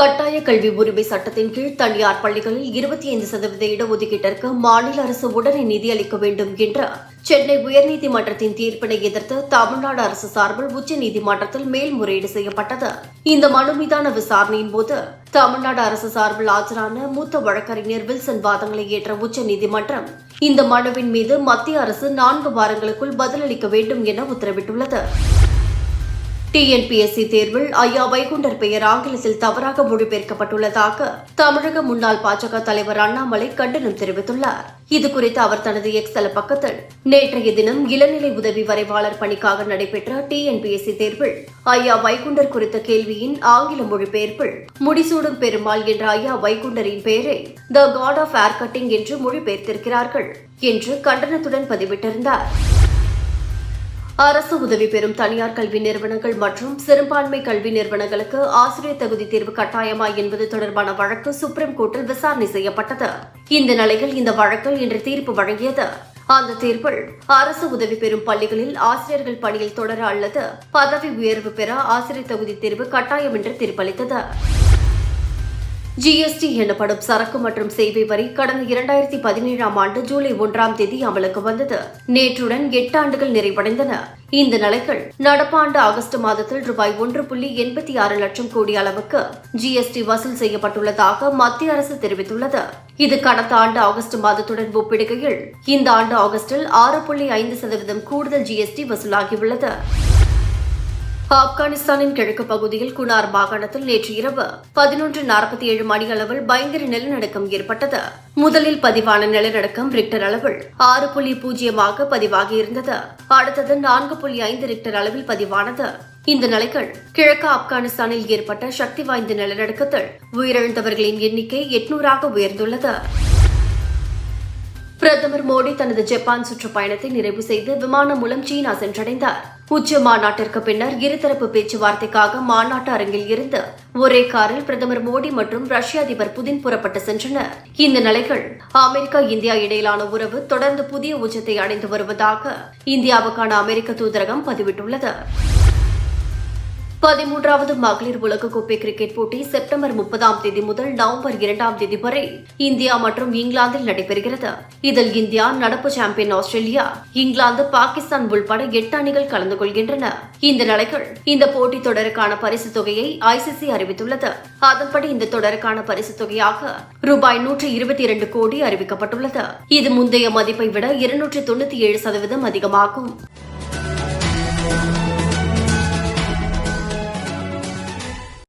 கட்டாய கல்வி உரிமை சட்டத்தின் கீழ் தனியார் பள்ளிகளில் இருபத்தி ஐந்து சதவீத இடஒதுக்கீட்டிற்கு மாநில அரசு உடனே நிதியளிக்க வேண்டும் என்ற சென்னை உயர்நீதிமன்றத்தின் தீர்ப்பினை எதிர்த்து தமிழ்நாடு அரசு சார்பில் உச்சநீதிமன்றத்தில் மேல்முறையீடு செய்யப்பட்டது. இந்த மனு மீதான விசாரணையின் போது தமிழ்நாடு அரசு சார்பில் ஆஜரான மூத்த வழக்கறிஞர் வில்சன் வாதங்களை ஏற்ற உச்சநீதிமன்றம் இந்த மனுவின் மீது மத்திய அரசு நான்கு வாரங்களுக்குள் பதிலளிக்க வேண்டும் என உத்தரவிட்டுள்ளது. டிஎன்பிஎஸ்சி தேர்வில் ஐயா வைகுண்டர் பெயர் ஆங்கிலத்தில் தவறாக மொழிபெயர்க்கப்பட்டுள்ளதாக தமிழக முன்னாள் பாஜக தலைவர் அண்ணாமலை கண்டனம் தெரிவித்துள்ளார். இதுகுறித்து அவர் தனது எக்ஸ் தள பக்கத்தில் நேற்றைய தினம் இளநிலை உதவி வரைவாளர் பணிக்காக நடைபெற்ற டிஎன்பிஎஸ்சி தேர்வில் ஐயா வைகுண்டர் குறித்த கேள்வியின் ஆங்கில மொழிபெயர்ப்பில் முடிசூடும் பெருமாள் என்ற ஐயா வைகுண்டரின் பெயரை the god of air cutting என்று மொழிபெயர்த்திருக்கிறார்கள் என்று கண்டனத்துடன் பதிவிட்டிருந்தார். அரசு உதவி பெறும் தனியார் கல்வி நிறுவனங்கள் மற்றும் சிறுபான்மை கல்வி நிறுவனங்களுக்கு ஆசிரியர் தகுதி தேர்வு கட்டாயமா என்பது தொடர்பான வழக்கு சுப்ரீம் கோர்ட்டில் விசாரணை செய்யப்பட்டது. இந்த நிலையில் இந்த வழக்கில் இன்று தீர்ப்பு வழங்கியது. அந்த தீர்ப்பில் அரசு உதவி பெறும் பள்ளிகளில் ஆசிரியர்கள் பணியில் தொடர அல்லது பதவி உயர்வு பெற ஆசிரியர் தகுதி தேர்வு கட்டாயம் என்று தீர்ப்பளித்தது. ஜிஎஸ்டி எனப்படும் சரக்கு மற்றும் சேவை வரி கடந்த இரண்டாயிரத்தி பதினேழாம் ஆண்டு ஜூலை ஒன்றாம் தேதி அமலுக்கு வந்தது. நேற்றுடன் எட்டு ஆண்டுகள் நிறைவடைந்தன. இந்த நிலைகள் நடப்பாண்டு ஆகஸ்ட் மாதத்தில் ரூபாய் ஒன்று புள்ளி எண்பத்தி ஆறு லட்சம் கோடி அளவுக்கு ஜிஎஸ்டி வசூல் செய்யப்பட்டுள்ளதாக மத்திய அரசு தெரிவித்துள்ளது. இது கடந்த ஆண்டு ஆகஸ்ட் மாதத்துடன் ஒப்பிடுகையில் இந்த ஆண்டு ஆகஸ்டில் ஆறு புள்ளி ஐந்து சதவீதம் கூடுதல் ஜிஎஸ்டி வசூலாகியுள்ளது. ஆப்கானிஸ்தானின் கிழக்கு பகுதியில் குனார் மாகாணத்தில் நேற்று இரவு பதினொன்று நாற்பத்தி ஏழு மணி அளவில் பயங்கர நிலநடுக்கம் ஏற்பட்டது. முதலில் பதிவான நிலநடுக்கம் ரிக்டர் அளவில் ஆறு புள்ளி பூஜ்ஜியமாக பதிவாகியிருந்தது அடுத்தது நான்கு புள்ளி ஐந்து ரிக்டர் அளவில் பதிவானது. இந்த நிலைகள் கிழக்கு ஆப்கானிஸ்தானில் ஏற்பட்ட சக்தி வாய்ந்த நிலநடுக்கத்தில் உயிரிழந்தவர்களின் எண்ணிக்கை எட்நூறாக உயர்ந்துள்ளது. பிரதமர் மோடி தனது ஜப்பான் சுற்றுப்பயணத்தை நிறைவு செய்து விமானம் மூலம் சீனா சென்றடைந்தார். உச்சி மாநாட்டிற்கு பின்னர் இருதரப்பு பேச்சுவார்த்தைக்காக மாநாட்டு அரங்கில் இருந்து ஒரே காரில் பிரதமர் மோடி மற்றும் ரஷ்ய அதிபர் புதின் புறப்பட்டு சென்றனர். இந்த நிலைகள் அமெரிக்கா இந்தியா இடையிலான உறவு தொடர்ந்து புதிய உச்சத்தை அடைந்து வருவதாக இந்தியாவுக்கான அமெரிக்க தூதரகம் பதிவிட்டுள்ளது. பதிமூன்றாவது மகளிர் உலகக்கோப்பை கிரிக்கெட் போட்டி செப்டம்பர் முப்பதாம் தேதி முதல் நவம்பர் இரண்டாம் தேதி வரை இந்தியா மற்றும் இங்கிலாந்தில் நடைபெறுகிறது. இதில் இந்தியா நடப்பு சாம்பியன் ஆஸ்திரேலியா இங்கிலாந்து பாகிஸ்தான் உள்பட எட்டு அணிகள் கலந்து கொள்கின்றன. இந்த நிலைகள் இந்த போட்டி தொடருக்கான பரிசுத் தொகையை ஐசிசி அறிவித்துள்ளது. அதன்படி இந்த தொடருக்கான பரிசுத் தொகையாக ரூபாய் நூற்றி இருபத்தி இரண்டு கோடி அறிவிக்கப்பட்டுள்ளது. இது முந்தைய மதிப்பை விட இருநூற்றி தொண்ணூத்தி ஏழு சதவீதம் அதிகமாகும்.